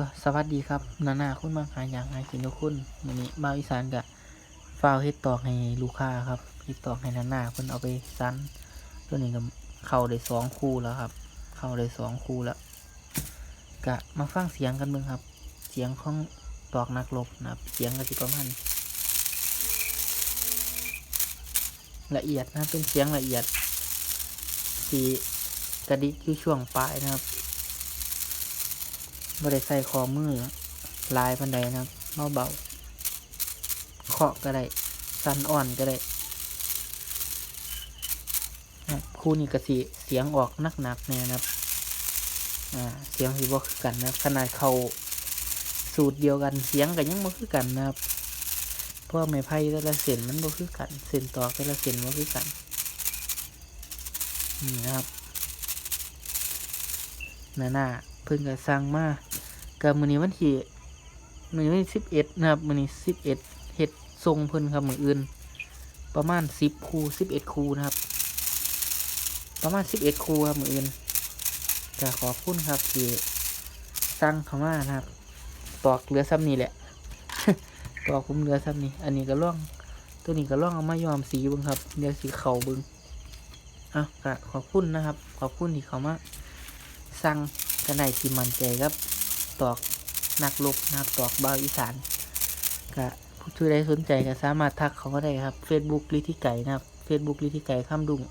ก็สวัสดีครับนานาคุณมาหาอย่างหากินทุกคนวันนี้บ่าอีสานกะฝ้าวเฮ็ดตอกให้ลูกค้าครับเฮ็ดตอกให้นานาเพิ่นเอาไปซันตัวนี้ก็เข้าได้สองคู่แล้วครับ เข้าได้สองคู่แล้วกะมาฟังเสียงกันเบิ่งครับ เสียงของตอกนักรบนะครับ เสียงก็สิประมาณละเอียดนะเป็นเสียงละเอียดสีกระดิกอยู่ช่วงปลายนะครับ บ่ได้ใส่คอมือลายปันใดนะครับเบาเบาเคาะก็ได้สันอ่อนก็ได้ครู่นี้ก็สีเสียงออกหนักๆเนี่ยนะครับเสียงสีบ่คือกันนะขนาดเขาสูตรเดียวกันเสียงก็ยังบ่คือกันนะครับเพราะว่าไม้ไผ่แต่ละเส้นมันบ่คือกันเส้นตอกแต่ละเส้นบ่คือกันนี่นะครับหน้าหน้า เพิ่งก็สั่งมากับมือนี้วันที่มือนี้วันที่สิบเอ็ดนะครับมือนี้สิบเอ็ดเห็ดทรงเพิ่นครับมืออื่น ประมาณสิบคูสิบเอ็ดคูนะครับ ประมาณสิบเอ็ดคูครับมืออื่นก็ขอบคุณครับที่สั่งเข้ามานะครับ ตอกเหลือซ้ำนี่แหละตอกผมเหลือซ้ำนี่อันนี้ก็ล่องตัวนี้ก็ล่องเอามายอมสีบึงครับเดี๋ยวสีเข่าบึงอะขอบคุณนะครับ ขอบคุณที่เขามาสั่ง กันได้ที่มันใจครับ ตอกนักลบนะครับตอกบาวอีสานก็ผู้ที่ใดสนใจก็สามารถทักเขาก็ได้ครับ Facebook ลิธิไก่นะครับ Facebook ลิธิไก่ข้ามดุง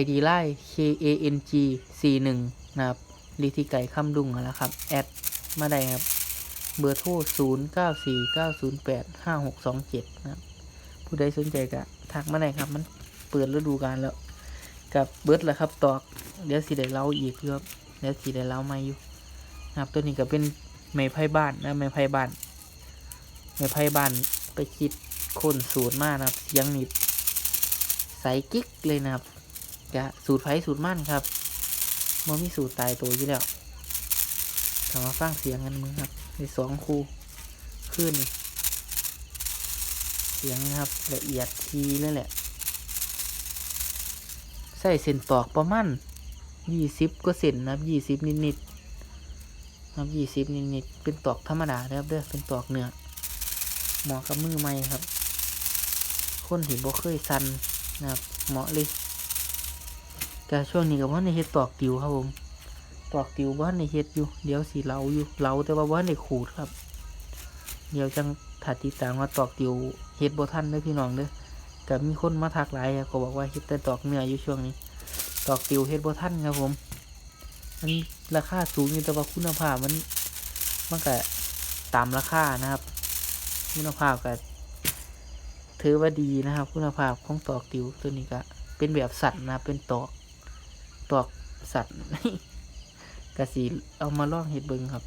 ID ไลน์ K A N G 4 1นะครับลิธิไก่ข้ามดุงนั่นแล้วครับ แอดมาได้ครับ เบอร์โทร 0 9 4 9 0 8 5 6 2 7 นะครับ ผู้ใดสนใจก็ทักมาได้ครับ มันเปิดฤดูกาลแล้ว กับเบิร์ดแหล้วครับตอกเดี๋ยวสิได้เล่าอีกครับเดี๋ยวสิได้เล่ามาอยู่นะครับตัวนี้ก็เป็นไม้ไผ่บ้านนะไม้ไผ่บ้านไม้ไผ่บ้านไปคิดคนสูตรมากนะครับเสียงนี่ใสกิ๊กเลยนะครับจะสูตรไผ่สูตรมั่นครับมันมีสูตรตายตัวอยู่แล้วกลับมาฟังเสียงกันมึงครับในสองคู่ขึ้นเสียงครับละเอียดทีเลยแหละ ใส่เส้นตอกประมาณยี่สิบก็เส้นนะครับยี่สิบนิดๆนะครับยี่สิบนิดๆเป็นตอกธรรมดานะครับเด้อเป็นตอกเนื้อเหมาะกับมือใหม่ครับ คนที่บ่เคยสันนะครับเหมาะเลยแต่ช่วงนี้กับว่าในเฮ็ดตอกติวครับผมตอกติวว่าในเฮ็ดอยู่ เดี๋ยวสีเหลาอยู่เหลาแต่ว่าว่าในขูดครับ เดี๋ยวจังถัดติดตามว่าตอกติวเฮ็ดบ่ทันเด้อพี่น้องเด้อ ก็มีคนมาทักหลายครับก็บอกว่าเฮ็ดแต่ตอกเนื้ออยู่ช่วงนี้ ตอกติวเฮ็ดบ่ทันครับผม มันราคาสูงอยู่แต่ว่าคุณภาพมันมันก็ตามราคานะครับ คุณภาพก็ถือว่าดีนะครับ คุณภาพของตอกติวตัวนี้ก็เป็นแบบสัตว์นะเป็นตอกตอกสัตว์กระสิเอามาลองเฮ็ดเบิ่งครับ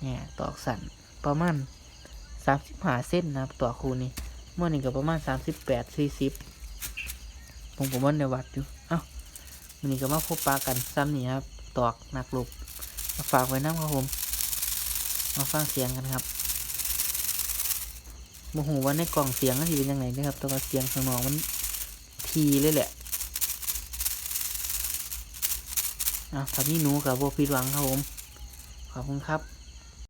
เนี่ยตอกสัตว์ประมาณสามสิบห้าเส้นนะครับต่อคูนี้ เมื่อนี้ก็ประมาณสามสิบแปดสี่สิบผมผมว่าในวัดอยู่ เอ้าวันนี้ก็มาพบปะกันซ้ำนี่ครับ ตอกหนักลบมาฝากไว้น้ำครับผม มาฟังเสียงกันครับโมโหว่าในกล่องเสียงมันจะเป็นยังไงนะครับ แต่ว่าเสียงข้างนอกมันทีเลยแหละอะตอนนี้หนูกับโบผิดหวังครับผม ขอบคุณครับ